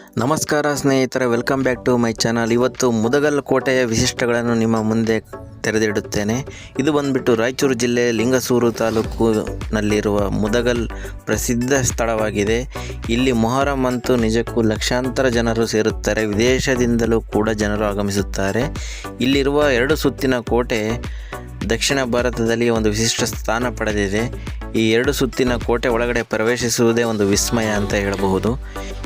ನಮಸ್ಕಾರ ಸ್ನೇಹಿತರೆ welcome back to my channel ಇವತ್ತು ಮುದಗಲ್ ಕೋಟೆಯ ವಿಶಿಷ್ಟಗಳನ್ನು ನಿಮ್ಮ ಮುಂದೆ ತೆರೆದಿಡುತ್ತೇನೆ. ಇದು ಬಂದ್ಬಿಟ್ಟು ರಾಯಚೂರು ಜಿಲ್ಲೆ ಲಿಂಗಸೂರು ತಾಲೂಕಿನಲ್ಲಿರುವ ಮುದಗಲ್ ಪ್ರಸಿದ್ಧ ಸ್ಥಳವಾಗಿದೆ. ಇಲ್ಲಿ ಮೊಹರಂ ಅಂತೂ ನಿಜಕ್ಕೂ ಲಕ್ಷಾಂತರ ಜನರು ಸೇರುತ್ತಾರೆ. ವಿದೇಶದಿಂದಲೂ ಕೂಡ ಜನರು ಆಗಮಿಸುತ್ತಾರೆ. ಇಲ್ಲಿರುವ ಎರಡು ಸುತ್ತಿನ ಕೋಟೆ ದಕ್ಷಿಣ ಭಾರತದಲ್ಲಿ ಒಂದು ವಿಶಿಷ್ಟ ಸ್ಥಾನ ಪಡೆದಿದೆ. ಈ ಎರಡು ಸುತ್ತಿನ ಕೋಟೆ ಒಳಗಡೆ ಪ್ರವೇಶಿಸುವುದೇ ಒಂದು ವಿಸ್ಮಯ ಅಂತ ಹೇಳಬಹುದು.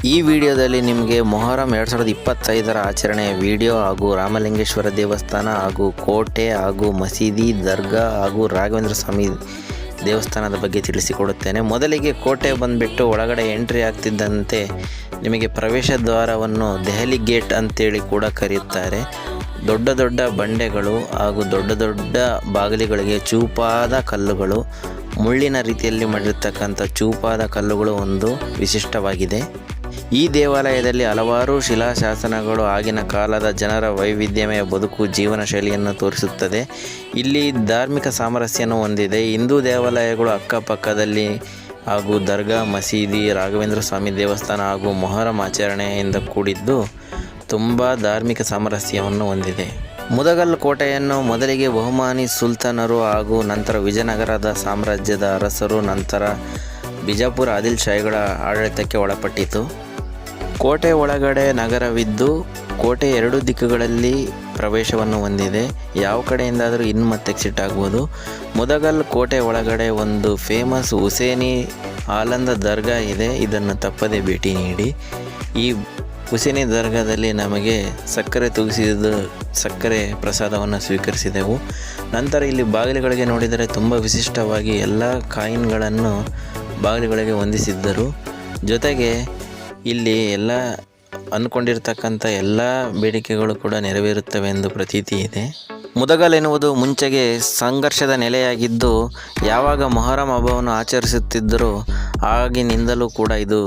ಈ ವಿಡಿಯೋದಲ್ಲಿ ನಿಮಗೆ ಮೊಹರಂ ಎರಡು ಸಾವಿರದ ಇಪ್ಪತ್ತೈದರ ಆಚರಣೆಯ ವಿಡಿಯೋ ಹಾಗೂ ರಾಮಲಿಂಗೇಶ್ವರ ದೇವಸ್ಥಾನ ಹಾಗೂ ಕೋಟೆ ಹಾಗೂ ಮಸೀದಿ, ದರ್ಗಾ ಹಾಗೂ ರಾಘವೇಂದ್ರ ಸ್ವಾಮಿ ದೇವಸ್ಥಾನದ ಬಗ್ಗೆ ತಿಳಿಸಿಕೊಡುತ್ತೇನೆ. ಮೊದಲಿಗೆ ಕೋಟೆ ಬಂದುಬಿಟ್ಟು ಒಳಗಡೆ ಎಂಟ್ರಿ ಆಗ್ತಿದ್ದಂತೆ ನಿಮಗೆ ಪ್ರವೇಶ ದ್ವಾರವನ್ನು ದೆಹಲಿ ಗೇಟ್ ಅಂತೇಳಿ ಕೂಡ ಕರೆಯುತ್ತಾರೆ. ದೊಡ್ಡ ದೊಡ್ಡ ಬಂಡೆಗಳು ಹಾಗೂ ದೊಡ್ಡ ದೊಡ್ಡ ಬಾಗಿಲುಗಳಿಗೆ ಚೂಪಾದ ಕಲ್ಲುಗಳು ಮುಳ್ಳಿನ ರೀತಿಯಲ್ಲಿ ಮಾಡಿರ್ತಕ್ಕಂಥ ಚೂಪಾದ ಕಲ್ಲುಗಳು ಒಂದು ವಿಶಿಷ್ಟವಾಗಿದೆ. ಈ ದೇವಾಲಯದಲ್ಲಿ ಹಲವಾರು ಶಿಲಾಶಾಸನಗಳು, ಆಗಿನ ಕಾಲದ ಜನರ ವೈವಿಧ್ಯಮಯ ಬದುಕು, ಜೀವನ ಶೈಲಿಯನ್ನು ತೋರಿಸುತ್ತದೆ. ಇಲ್ಲಿ ಧಾರ್ಮಿಕ ಸಾಮರಸ್ಯನೂ ಹೊಂದಿದೆ. ಹಿಂದೂ ದೇವಾಲಯಗಳು ಅಕ್ಕಪಕ್ಕದಲ್ಲಿ ಹಾಗೂ ದರ್ಗಾ, ಮಸೀದಿ, ರಾಘವೇಂದ್ರ ಸ್ವಾಮಿ ದೇವಸ್ಥಾನ ಹಾಗೂ ಮೊಹರಂ ಆಚರಣೆಯಿಂದ ಕೂಡಿದ್ದು ತುಂಬ ಧಾರ್ಮಿಕ ಸಾಮರಸ್ಯವನ್ನು ಹೊಂದಿದೆ. ಮುದಗಲ್ ಕೋಟೆಯನ್ನು ಮೊದಲಿಗೆ ಬಹುಮಾನಿ ಸುಲ್ತಾನರು ಹಾಗೂ ನಂತರ ವಿಜಯನಗರದ ಸಾಮ್ರಾಜ್ಯದ ಅರಸರು, ನಂತರ ಬಿಜಾಪುರ ಆದಿಲ್ ಶಾಹಿಗಳ ಆಡಳಿತಕ್ಕೆ ಒಳಪಟ್ಟಿತು. ಕೋಟೆ ಒಳಗಡೆ ನಗರವಿದ್ದು, ಕೋಟೆ ಎರಡು ದಿಕ್ಕುಗಳಲ್ಲಿ ಪ್ರವೇಶವನ್ನು ಹೊಂದಿದೆ. ಯಾವ ಕಡೆಯಿಂದಾದರೂ ಇನ್ನು ಮತ್ತೆ ಎಕ್ಸಿಟ್ ಆಗ್ಬೋದು. ಮುದಗಲ್ ಕೋಟೆ ಒಳಗಡೆ ಒಂದು ಫೇಮಸ್ ಹುಸೇನಿ ಆಲಂದ ದರ್ಗಾ ಇದೆ. ಇದನ್ನು ತಪ್ಪದೆ ಭೇಟಿ ನೀಡಿ. ಈ ಹುಸೇನಿ ದರ್ಗಾದಲ್ಲಿ ನಮಗೆ ಸಕ್ಕರೆ ತೂಗಿಸಿದ ಸಕ್ಕರೆ ಪ್ರಸಾದವನ್ನು ಸ್ವೀಕರಿಸಿದೆವು. ನಂತರ ಇಲ್ಲಿ ಬಾಗಿಲುಗಳಿಗೆ ನೋಡಿದರೆ ತುಂಬ ವಿಶಿಷ್ಟವಾಗಿ ಎಲ್ಲ ಕಾಯಿನ್ಗಳನ್ನು ಬಾಗಿಲುಗಳಿಗೆ ಹೊಂದಿಸಿದ್ದರು. ಜೊತೆಗೆ ಇಲ್ಲಿ ಎಲ್ಲ ಅಂದ್ಕೊಂಡಿರ್ತಕ್ಕಂಥ ಎಲ್ಲ ಬೇಡಿಕೆಗಳು ಕೂಡ ನೆರವೇರುತ್ತವೆ ಎಂದು ಪ್ರತೀತಿ ಇದೆ. ಮುದಗಲ್ ಎನ್ನುವುದು ಮುಂಚೆಗೆ ಸಂಘರ್ಷದ ನೆಲೆಯಾಗಿದ್ದು, ಯಾವಾಗ ಮೊಹರಂ ಹಬ್ಬವನ್ನು ಆಚರಿಸುತ್ತಿದ್ದರೂ ಆಗಿನಿಂದಲೂ ಕೂಡ ಇದು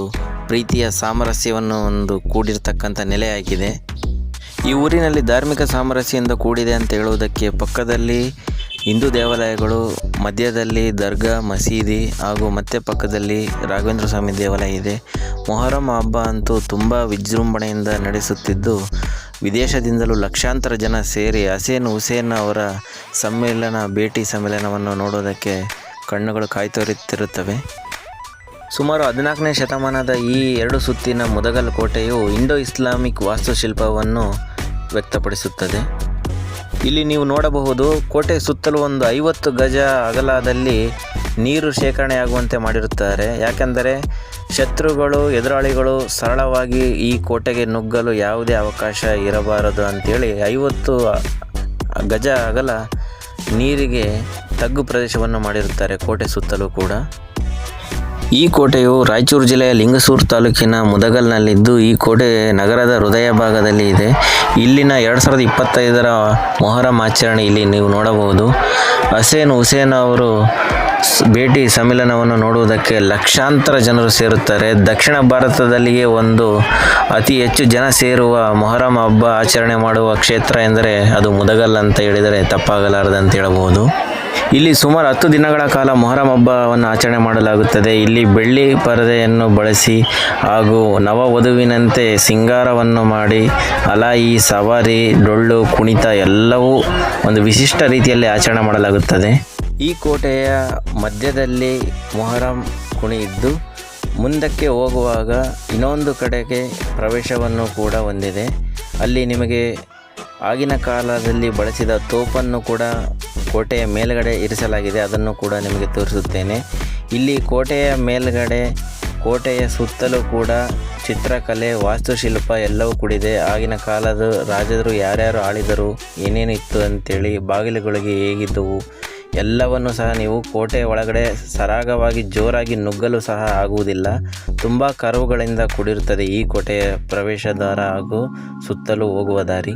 ಪ್ರೀತಿಯ ಸಾಮರಸ್ಯವನ್ನು ಒಂದು ಕೂಡಿರ್ತಕ್ಕಂಥ ನೆಲೆಯಾಗಿದೆ. ಈ ಊರಿನಲ್ಲಿ ಧಾರ್ಮಿಕ ಸಾಮರಸ್ಯದಿಂದ ಕೂಡಿದೆ ಅಂತ ಹೇಳುವುದಕ್ಕೆ ಪಕ್ಕದಲ್ಲಿ ಹಿಂದೂ ದೇವಾಲಯಗಳು, ಮಧ್ಯದಲ್ಲಿ ದರ್ಗಾ, ಮಸೀದಿ ಹಾಗೂ ಮತ್ತೆ ಪಕ್ಕದಲ್ಲಿ ರಾಘವೇಂದ್ರ ಸ್ವಾಮಿ ದೇವಾಲಯ ಇದೆ. ಮೊಹರಂ ಹಬ್ಬ ಅಂತೂ ತುಂಬ ವಿಜೃಂಭಣೆಯಿಂದ ನಡೆಸುತ್ತಿದ್ದು, ವಿದೇಶದಿಂದಲೂ ಲಕ್ಷಾಂತರ ಜನ ಸೇರಿ ಹಸೇನ್ ಹುಸೇನ್ ಅವರ ಸಮ್ಮೇಳನ, ಭೇಟಿ ಸಮ್ಮೇಳನವನ್ನು ನೋಡೋದಕ್ಕೆ ಕಣ್ಣುಗಳು ಕಾಯ್ತೊರೆತಿರುತ್ತವೆ ಸುಮಾರು ಹದಿನಾಲ್ಕನೇ ಶತಮಾನದ ಈ ಎರಡು ಸುತ್ತಿನ ಮುದಗಲ್ ಕೋಟೆಯು ಇಂಡೋ ಇಸ್ಲಾಮಿಕ್ ವಾಸ್ತುಶಿಲ್ಪವನ್ನು ವ್ಯಕ್ತಪಡಿಸುತ್ತದೆ. ಇಲ್ಲಿ ನೀವು ನೋಡಬಹುದು, ಕೋಟೆ ಸುತ್ತಲೂ ಒಂದು ಐವತ್ತು ಗಜ ಅಗಲದಲ್ಲಿ ನೀರು ಶೇಖರಣೆಯಾಗುವಂತೆ ಮಾಡಿರುತ್ತಾರೆ. ಯಾಕೆಂದರೆ ಶತ್ರುಗಳು, ಎದುರಾಳಿಗಳು ಸರಳವಾಗಿ ಈ ಕೋಟೆಗೆ ನುಗ್ಗಲು ಯಾವುದೇ ಅವಕಾಶ ಇರಬಾರದು ಅಂಥೇಳಿ ಐವತ್ತು ಗಜ ಅಗಲ ನೀರಿಗೆ ತಗ್ಗು ಪ್ರದೇಶವನ್ನು ಮಾಡಿರುತ್ತಾರೆ, ಕೋಟೆ ಸುತ್ತಲೂ ಕೂಡ. ಈ ಕೋಟೆಯು ರಾಯಚೂರು ಜಿಲ್ಲೆಯ ಲಿಂಗಸೂರು ತಾಲೂಕಿನ ಮುದಗಲ್ನಲ್ಲಿದ್ದು, ಈ ಕೋಟೆ ನಗರದ ಹೃದಯ ಭಾಗದಲ್ಲಿ ಇದೆ. ಇಲ್ಲಿನ ಎರಡು ಸಾವಿರದ ಇಪ್ಪತ್ತೈದರ ಮೊಹರಂ ಆಚರಣೆ ಇಲ್ಲಿ ನೀವು ನೋಡಬಹುದು. ಹಸೇನ್ ಹುಸೇನ್ ಅವರು ಭೇಟಿ ಸಮ್ಮೇಳನವನ್ನು ನೋಡುವುದಕ್ಕೆ ಲಕ್ಷಾಂತರ ಜನರು ಸೇರುತ್ತಾರೆ. ದಕ್ಷಿಣ ಭಾರತದಲ್ಲಿಯೇ ಒಂದು ಅತಿ ಹೆಚ್ಚು ಜನ ಸೇರುವ ಮೊಹರಂ ಹಬ್ಬ ಆಚರಣೆ ಮಾಡುವ ಕ್ಷೇತ್ರ ಎಂದರೆ ಅದು ಮುದಗಲ್ ಅಂತ ಹೇಳಿದರೆ ತಪ್ಪಾಗಲಾರದಂತ ಹೇಳಬಹುದು. ಇಲ್ಲಿ ಸುಮಾರು ಹತ್ತು ದಿನಗಳ ಕಾಲ ಮೊಹರಂ ಹಬ್ಬವನ್ನು ಆಚರಣೆ ಮಾಡಲಾಗುತ್ತದೆ. ಇಲ್ಲಿ ಬೆಳ್ಳಿ ಪರದೆಯನ್ನು ಬಳಸಿ ಹಾಗೂ ನವ ವಧುವಿನಂತೆ ಸಿಂಗಾರವನ್ನು ಮಾಡಿ, ಅಲಾಯಿ, ಸವಾರಿ, ಡೊಳ್ಳು, ಕುಣಿತ ಎಲ್ಲವೂ ಒಂದು ವಿಶಿಷ್ಟ ರೀತಿಯಲ್ಲಿ ಆಚರಣೆ ಮಾಡಲಾಗುತ್ತದೆ. ಈ ಕೋಟೆಯ ಮಧ್ಯದಲ್ಲಿ ಮೊಹರಂ ಕುಣಿ ಇದ್ದು, ಮುಂದಕ್ಕೆ ಹೋಗುವಾಗ ಇನ್ನೊಂದು ಕಡೆಗೆ ಪ್ರವೇಶವನ್ನು ಕೂಡ ಹೊಂದಿದೆ. ಅಲ್ಲಿ ನಿಮಗೆ ಆಗಿನ ಕಾಲದಲ್ಲಿ ಬಳಸಿದ ತೋಪನ್ನು ಕೂಡ ಕೋಟೆಯ ಮೇಲುಗಡೆ ಇರಿಸಲಾಗಿದೆ, ಅದನ್ನು ಕೂಡ ನಿಮಗೆ ತೋರಿಸುತ್ತೇನೆ. ಇಲ್ಲಿ ಕೋಟೆಯ ಮೇಲುಗಡೆ, ಕೋಟೆಯ ಸುತ್ತಲೂ ಕೂಡ ಚಿತ್ರಕಲೆ, ವಾಸ್ತುಶಿಲ್ಪ ಎಲ್ಲವೂ ಕೂಡಿದೆ. ಆಗಿನ ಕಾಲದ ರಾಜರು ಯಾರ್ಯಾರು ಆಳಿದರು ಏನೇನಿತ್ತು ಅಂತೇಳಿ ಬಾಗಿಲುಗಳಿಗೆ ಹೇಗಿದ್ದವು, ಎಲ್ಲವನ್ನು ಸಹ ನೀವು ಕೋಟೆ ಒಳಗಡೆ ಸರಾಗವಾಗಿ ಜೋರಾಗಿ ನುಗ್ಗಲು ಸಹ ಆಗುವುದಿಲ್ಲ. ತುಂಬ ಕರುವುಗಳಿಂದ ಕೂಡಿರುತ್ತದೆ ಈ ಕೋಟೆಯ ಪ್ರವೇಶ ದ್ವಾರ ಹಾಗೂ ಸುತ್ತಲೂ ಹೋಗುವ ದಾರಿ.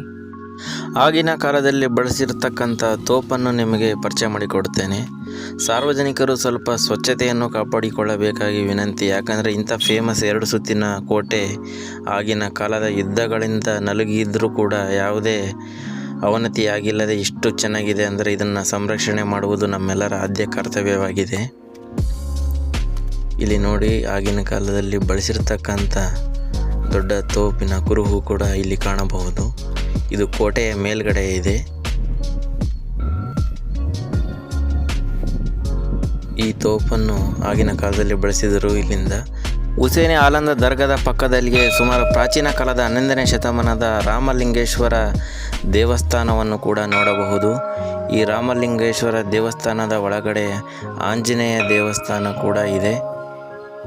ಆಗಿನ ಕಾಲದಲ್ಲಿ ಬಳಸಿರತಕ್ಕಂಥ ತೋಪನ್ನು ನಿಮಗೆ ಪರಿಚಯ ಮಾಡಿಕೊಡ್ತೇನೆ ಸಾರ್ವಜನಿಕರು ಸ್ವಲ್ಪ ಸ್ವಚ್ಛತೆಯನ್ನು ಕಾಪಾಡಿಕೊಳ್ಳಬೇಕಾಗಿ ವಿನಂತಿ. ಯಾಕಂದರೆ ಇಂಥ ಫೇಮಸ್ ಎರಡು ಸುತ್ತಿನ ಕೋಟೆ ಆಗಿನ ಕಾಲದ ಯುದ್ಧಗಳಿಂದ ನಲುಗಿದ್ರೂ ಕೂಡ ಯಾವುದೇ ಅವನತಿಯಾಗಿಲ್ಲದೆ ಇಷ್ಟು ಚೆನ್ನಾಗಿದೆ ಅಂದರೆ ಇದನ್ನು ಸಂರಕ್ಷಣೆ ಮಾಡುವುದು ನಮ್ಮೆಲ್ಲರ ಆದ್ಯ ಕರ್ತವ್ಯವಾಗಿದೆ. ಇಲ್ಲಿ ನೋಡಿ, ಆಗಿನ ಕಾಲದಲ್ಲಿ ಬಳಸಿರ್ತಕ್ಕಂಥ ದೊಡ್ಡ ತೋಪಿನ ಕುರುಹು ಕೂಡ ಇಲ್ಲಿ ಕಾಣಬಹುದು. ಇದು ಕೋಟೆಯ ಮೇಲ್ಗಡೆ ಇದೆ. ಈ ತೋಪನ್ನು ಆಗಿನ ಕಾಲದಲ್ಲಿ ಬಳಸಿದರು. ಇಲ್ಲಿಂದ ಹುಸೇನಿ ಆಲಂದ ದರ್ಗದ ಪಕ್ಕದಲ್ಲಿಯೇ ಸುಮಾರು ಪ್ರಾಚೀನ ಕಾಲದ ಹನ್ನೊಂದನೇ ಶತಮಾನದ ರಾಮಲಿಂಗೇಶ್ವರ ದೇವಸ್ಥಾನವನ್ನು ಕೂಡ ನೋಡಬಹುದು. ಈ ರಾಮಲಿಂಗೇಶ್ವರ ದೇವಸ್ಥಾನದ ಒಳಗಡೆ ಆಂಜನೇಯ ದೇವಸ್ಥಾನ ಕೂಡ ಇದೆ.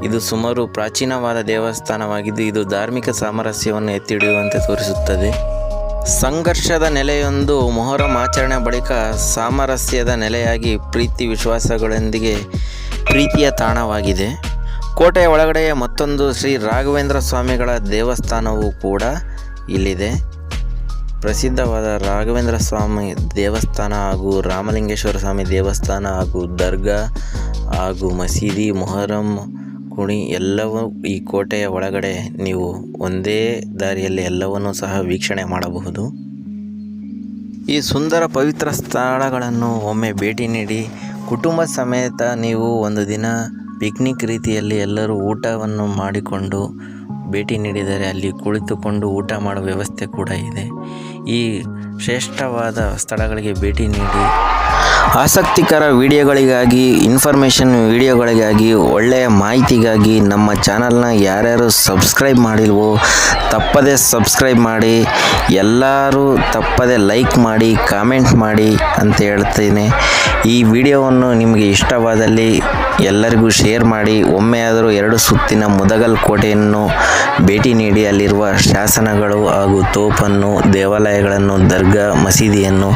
ಇದು ಸುಮಾರು ಪ್ರಾಚೀನವಾದ ದೇವಸ್ಥಾನವಾಗಿದ್ದು, ಇದು ಧಾರ್ಮಿಕ ಸಾಮರಸ್ಯವನ್ನು ಎತ್ತಿ ಹಿಡಿಯುವಂತೆ ತೋರಿಸುತ್ತದೆ. ಸಂಘರ್ಷದ ನೆಲೆಯೊಂದು ಮೊಹರಂ ಆಚರಣೆ ಬಳಿಕ ಸಾಮರಸ್ಯದ ನೆಲೆಯಾಗಿ ಪ್ರೀತಿ ವಿಶ್ವಾಸಗಳೊಂದಿಗೆ ಪ್ರೀತಿಯ ತಾಣವಾಗಿದೆ. ಕೋಟೆಯ ಒಳಗಡೆಯ ಮತ್ತೊಂದು ಶ್ರೀ ರಾಘವೇಂದ್ರ ಸ್ವಾಮಿಗಳ ದೇವಸ್ಥಾನವೂ ಕೂಡ ಇಲ್ಲಿದೆ. ಪ್ರಸಿದ್ಧವಾದ ರಾಘವೇಂದ್ರ ಸ್ವಾಮಿ ದೇವಸ್ಥಾನ ಹಾಗೂ ರಾಮಲಿಂಗೇಶ್ವರ ಸ್ವಾಮಿ ದೇವಸ್ಥಾನ ಹಾಗೂ ದರ್ಗಾ ಹಾಗೂ ಮಸೀದಿ ಮೊಹರಂ ಕುಣಿ ಎಲ್ಲವೂ ಈ ಕೋಟೆಯ ಒಳಗಡೆ ನೀವು ಒಂದೇ ದಾರಿಯಲ್ಲಿ ಎಲ್ಲವನ್ನೂ ಸಹ ವೀಕ್ಷಣೆ ಮಾಡಬಹುದು. ಈ ಸುಂದರ ಪವಿತ್ರ ಸ್ಥಳಗಳನ್ನು ಒಮ್ಮೆ ಭೇಟಿ ನೀಡಿ, ಕುಟುಂಬ ಸಮೇತ ನೀವು ಒಂದು ದಿನ ಪಿಕ್ನಿಕ್ ರೀತಿಯಲ್ಲಿ ಎಲ್ಲರೂ ಊಟವನ್ನು ಮಾಡಿಕೊಂಡು ಭೇಟಿ ನೀಡಿದರೆ ಅಲ್ಲಿ ಕುಳಿತುಕೊಂಡು ಊಟ ಮಾಡುವ ವ್ಯವಸ್ಥೆ ಕೂಡ ಇದೆ. ಈ ಶ್ರೇಷ್ಠವಾದ ಸ್ಥಳಗಳಿಗೆ ಭೇಟಿ ನೀಡಿ ಆಸಕ್ತಿಕರ ವಿಡಿಯೋಗಳಿಗಾಗಿ ಇನ್ಫಾರ್ಮೇಷನ್ ವಿಡಿಯೋಗಳಿಗಾಗಿ, ಒಳ್ಳೆಯ ಮಾಹಿತಿಗಾಗಿ ನಮ್ಮ ಚಾನಲ್ನ ಯಾರ್ಯಾರು ಸಬ್ಸ್ಕ್ರೈಬ್ ಮಾಡಿಲ್ವೋ, ತಪ್ಪದೇ ಸಬ್ಸ್ಕ್ರೈಬ್ ಮಾಡಿ, ಎಲ್ಲರೂ ತಪ್ಪದೇ ಲೈಕ್ ಮಾಡಿ ಕಾಮೆಂಟ್ ಮಾಡಿ ಅಂತ ಹೇಳ್ತೇನೆ. ಈ ವಿಡಿಯೋವನ್ನು ನಿಮಗೆ ಇಷ್ಟವಾದಲ್ಲಿ ಎಲ್ಲರಿಗೂ ಶೇರ್ ಮಾಡಿ, ಒಮ್ಮೆಯಾದರೂ ಎರಡು ಸುತ್ತಿನ ಮುದಗಲ್ ಕೋಟೆಯನ್ನು ಭೇಟಿ ನೀಡಿ ಅಲ್ಲಿರುವ ಶಾಸನಗಳು ಹಾಗೂ ತೋಪನ್ನು, ದೇವಾಲಯಗಳನ್ನು, ದರ್ಗಾ ಮಸೀದಿಯನ್ನು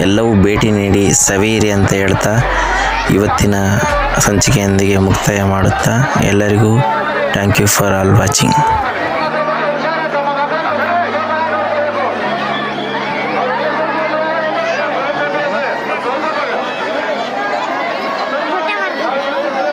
ಎಲ್ಲವೂ ಭೇಟಿ ನೀಡಿ ಸವಿಯಿರಿ ಅಂತ ಹೇಳ್ತಾ ಇವತ್ತಿನ ಸಂಚಿಕೆಯೊಂದಿಗೆ ಮುಕ್ತಾಯ ಮಾಡುತ್ತಾ ಎಲ್ಲರಿಗೂ thank you for all watching